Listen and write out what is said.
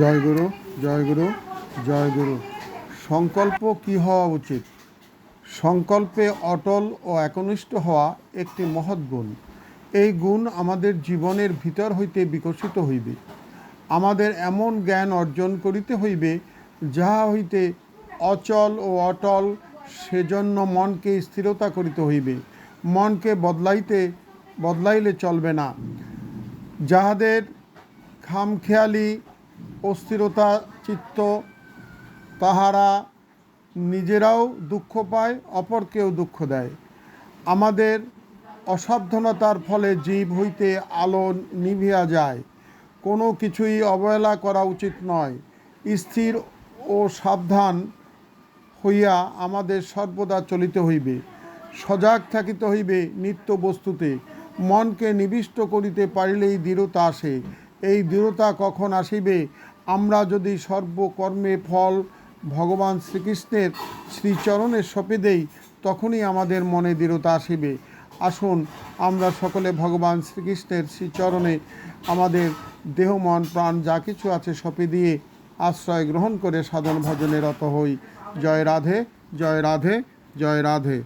জয় গুরু জয় গুরু জয় গুরু। সংকল্প কি হওয়া উচিত? সংকল্পে অটল ও একনিষ্ঠ হওয়া একটি মহৎ গুণ। এই গুণ আমাদের জীবনের ভিতর হইতে বিকশিত হইবে। আমাদের এমন জ্ঞান অর্জন করিতে হইবে, যাহা হইতে অচল ও অটল সেজন্য মনকে স্থিরতা করিতে হইবে। মনকে বদলাইতে, বদলাইলে চলবে না। যাহাদের খামখেয়ালি অস্থিরতা, চিত্ত, তাহারা নিজেরাও দুঃখ পায়, অপরকেও দুঃখ দেয়। আমাদের অসাবধানতার ফলে জীব হইতে আলো নিভিয়া যায়। কোনো কিছুই অবহেলা করা উচিত নয়। স্থির ও সাবধান হইয়া আমাদের সর্বদা চলিতে হইবে। সজাগ থাকিতে হইবে নিত্য বস্তুতে। মনকে নিবিষ্ট করিতে পারিলেই দৃঢ়তা আসে। এই দৃঢ়তা কখন আসিবে? আমরা যদি সর্বকর্মে ফল ভগবান শ্রীকৃষ্ণের শ্রীচরণে সঁপে দেই, তখনই আমাদের মনে দৃঢ়তা আসিবে। আসুন, আমরা সকলে ভগবান শ্রীকৃষ্ণের শ্রীচরণে আমাদের দেহ মন প্রাণ যা কিছু আছে সঁপে দিয়ে আশ্রয় গ্রহণ করে সাধন ভজনে রত হই। জয় রাধে জয় রাধে জয় রাধে।